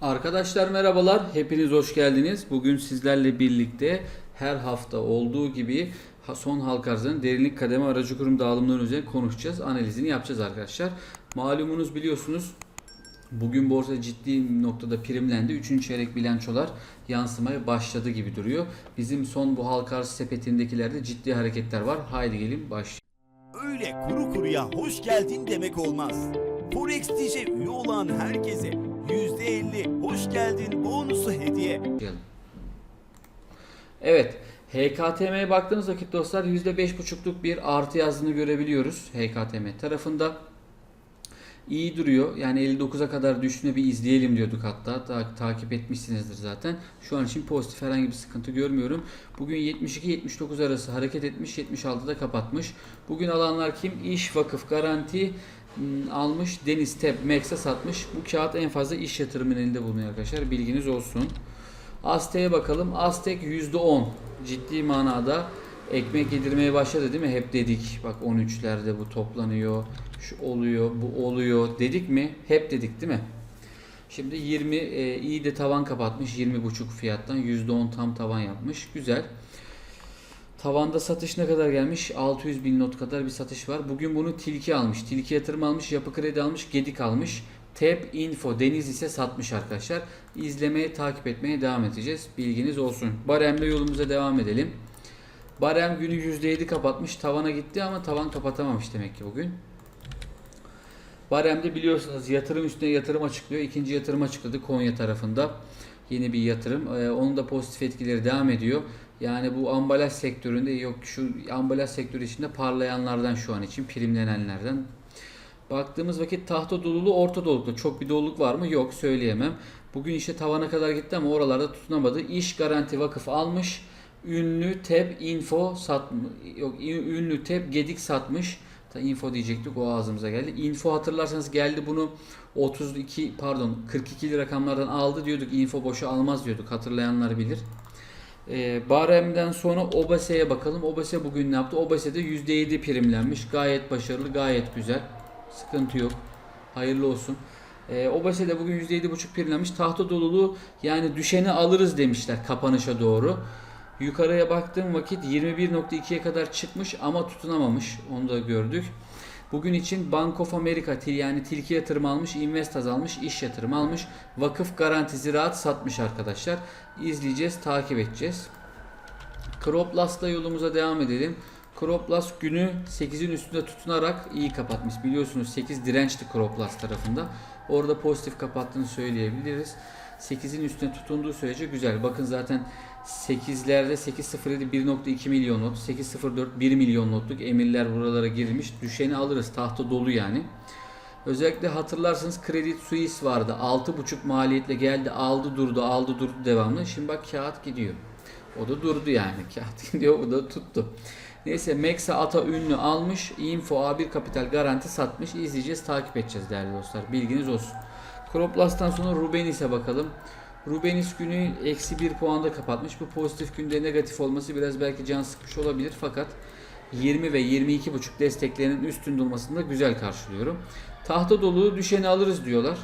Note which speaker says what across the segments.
Speaker 1: Arkadaşlar merhabalar. Hepiniz hoş geldiniz. Bugün sizlerle birlikte her hafta olduğu gibi son halka arzının derinlik kademe aracı kurum dağılımları üzerine konuşacağız. Analizini yapacağız arkadaşlar. Malumunuz biliyorsunuz bugün borsa ciddi noktada primlendi. Üçüncü çeyrek bilançolar yansımaya başladı gibi duruyor. Bizim son bu halka arz sepetindekilerde ciddi hareketler var. Haydi gelin başlayalım.
Speaker 2: Öyle kuru kuruya hoş geldin demek olmaz. Forex TC üye olan herkese %50 hoş geldin bonusu hediye.
Speaker 1: Evet. HKTM'ye baktığımız vakit dostlar %5,5'luk bir artı yazdığını görebiliyoruz HKTM tarafında. İyi duruyor. Yani 59'a kadar düştüğünde bir izleyelim diyorduk hatta. Ta- takip etmişsinizdir zaten. Şu an için pozitif herhangi bir sıkıntı görmüyorum. Bugün 72-79 arası hareket etmiş. 76'da kapatmış. Bugün alanlar kim? İş, vakıf, garanti almış. Deniz, Tep, Max'a satmış. Bu kağıt en fazla iş yatırımının elinde bulunuyor arkadaşlar. Bilginiz olsun. Aztek'e bakalım. Aztek %10 ciddi manada ekmek yedirmeye başladı değil mi? Hep dedik. Bak 13'lerde bu toplanıyor. Şu oluyor, bu oluyor. Dedik mi? Hep dedik değil mi? Şimdi 20 e, iyi de tavan kapatmış. 20.5 fiyattan %10 tam tavan yapmış. Güzel. Tavanda satış ne kadar gelmiş? 600 bin not kadar bir satış var. Bugün bunu Tilki almış. Tilki yatırım almış, yapı kredi almış, Gedik almış. Tep Info Deniz ise satmış arkadaşlar. İzlemeye, takip etmeye devam edeceğiz. Bilginiz olsun. Barem'le yolumuza devam edelim. Barem günü %7 kapatmış. Tavana gitti ama tavan kapatamamış demek ki bugün. Barem'de biliyorsunuz yatırım üstüne yatırım açıklıyor. İkinci yatırım açıkladı Konya tarafında. Yeni bir yatırım. Ee, onun da pozitif etkileri devam ediyor. Yani bu ambalaj sektöründe yok şu ambalaj sektörü içinde parlayanlardan şu an için primlenenlerden. Baktığımız vakit tahta dolulu orta dolulukta. Çok bir doluluk var mı? Yok söyleyemem. Bugün işte tavana kadar gitti ama oralarda tutunamadı. İş Garanti Vakıf almış. Ünlü Tep Info satmış. Yok ünlü Tep Gedik satmış. Ta info diyecektik o ağzımıza geldi. Info hatırlarsanız geldi bunu 32 pardon 42 rakamlardan aldı diyorduk. Info boşa almaz diyorduk. Hatırlayanlar bilir. Ee, Barem'den sonra Obase'ye bakalım. Obase bugün ne yaptı? Obase'de %7 primlenmiş. Gayet başarılı, gayet güzel. Sıkıntı yok. Hayırlı olsun. Ee, Obase'de bugün %7,5 primlenmiş. Tahta doluluğu yani düşeni alırız demişler kapanışa doğru. Yukarıya baktığım vakit 21.2'ye kadar çıkmış ama tutunamamış. Onu da gördük. Bugün için Bank of America til- yani tilki yatırım almış, Investaz almış, iş yatırım almış, vakıf garanti ziraat satmış arkadaşlar. İzleyeceğiz, takip edeceğiz. Croplast'la yolumuza devam edelim. Croplast günü 8'in üstünde tutunarak iyi kapatmış. Biliyorsunuz 8 dirençti Croplast tarafında. Orada pozitif kapattığını söyleyebiliriz. 8'in üstüne tutunduğu sürece güzel. Bakın zaten 8'lerde 8.07 1.2 milyon not, 8.04 1 milyon notluk emirler buralara girmiş. Düşeni alırız. Tahta dolu yani. Özellikle hatırlarsanız Credit Suisse vardı. 6.5 maliyetle geldi, aldı durdu, aldı durdu devamlı. Şimdi bak kağıt gidiyor. O da durdu yani. Kağıt gidiyor, o da tuttu. Neyse Mexa Ata ünlü almış. Info A1 Kapital garanti satmış. İzleyeceğiz, takip edeceğiz değerli dostlar. Bilginiz olsun. Croplast'tan sonra Rubenis'e bakalım. Rubenis günü eksi 1 puanda kapatmış. Bu pozitif günde negatif olması biraz belki can sıkmış olabilir fakat 20 ve 22,5 desteklerinin üstünde olmasını güzel karşılıyorum. Tahta dolu düşeni alırız diyorlar.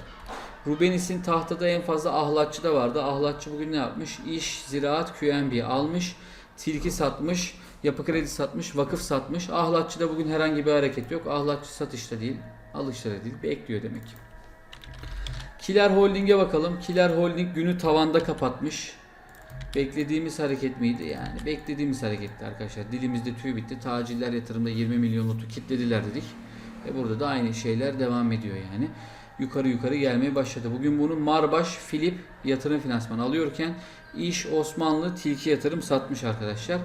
Speaker 1: Rubenis'in tahtada en fazla ahlatçı da vardı. Ahlatçı bugün ne yapmış? İş, ziraat, QNB almış. Tilki satmış. Yapı kredi satmış. Vakıf satmış. Ahlatçıda bugün herhangi bir hareket yok. Ahlatçı satışta değil. Alışta da değil. Bekliyor demek ki. Kiler Holding'e bakalım. Kiler Holding günü tavanda kapatmış. Beklediğimiz hareket miydi? Yani beklediğimiz hareketti arkadaşlar. Dilimizde tüy bitti. Taciller yatırımda 20 milyon notu kitlediler dedik. E burada da aynı şeyler devam ediyor yani. Yukarı yukarı gelmeye başladı. Bugün bunu Marbaş, Filip yatırım finansman alıyorken İş Osmanlı Tilki yatırım satmış arkadaşlar.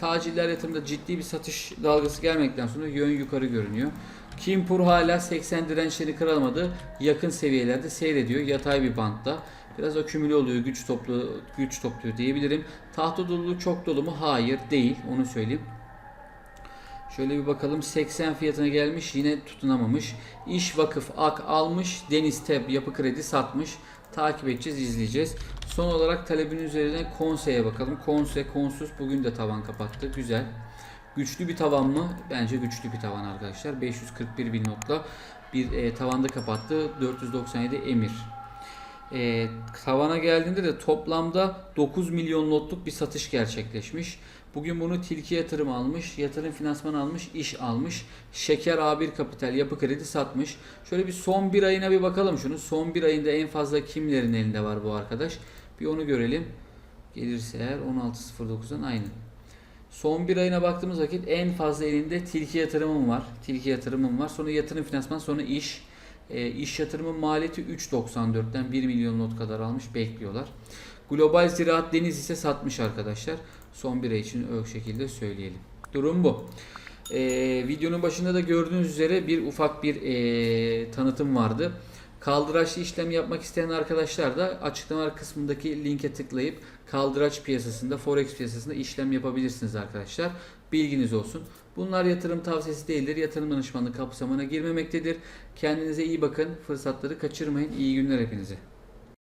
Speaker 1: Taciller yatırımda ciddi bir satış dalgası gelmekten sonra yön yukarı görünüyor. Kimpur hala 80 dirençleri kırılmadı. Yakın seviyelerde seyrediyor. Yatay bir bantta. Biraz akümüle oluyor, güç toplu güç topluyor diyebilirim. Tahta doluluğu çok dolu mu? Hayır, değil. Onu söyleyeyim. Şöyle bir bakalım 80 fiyatına gelmiş yine tutunamamış. İş Vakıf Ak almış. Deniz Teb Yapı Kredi satmış. Takip edeceğiz izleyeceğiz. Son olarak talebin üzerine Konse'ye bakalım. Konse Konsus bugün de tavan kapattı. Güzel. Güçlü bir tavan mı? Bence güçlü bir tavan arkadaşlar. 541 bin notla bir e, tavanda kapattı. 497 emir. E, tavana geldiğinde de toplamda 9 milyon lotluk bir satış gerçekleşmiş. Bugün bunu Tilki Yatırım almış, Yatırım Finansman almış, iş almış. Şeker A1 Kapital Yapı Kredi satmış. Şöyle bir son bir ayına bir bakalım şunu. Son bir ayında en fazla kimlerin elinde var bu arkadaş? Bir onu görelim. Gelirse eğer 16.09'dan aynı. Son bir ayına baktığımız vakit en fazla elinde tilki yatırımım var. Tilki yatırımım var. Sonra yatırım finansman, sonra iş. E, iş yatırımın maliyeti 3.94'ten 1 milyon not kadar almış bekliyorlar. Global Ziraat Deniz ise satmış arkadaşlar. Son bir ay için o şekilde söyleyelim. Durum bu. E, videonun başında da gördüğünüz üzere bir ufak bir e, tanıtım vardı. Kaldıraçlı işlem yapmak isteyen arkadaşlar da açıklama kısmındaki linke tıklayıp kaldıraç piyasasında, forex piyasasında işlem yapabilirsiniz arkadaşlar. Bilginiz olsun. Bunlar yatırım tavsiyesi değildir. Yatırım danışmanlığı kapsamına girmemektedir. Kendinize iyi bakın. Fırsatları kaçırmayın. İyi günler hepinize.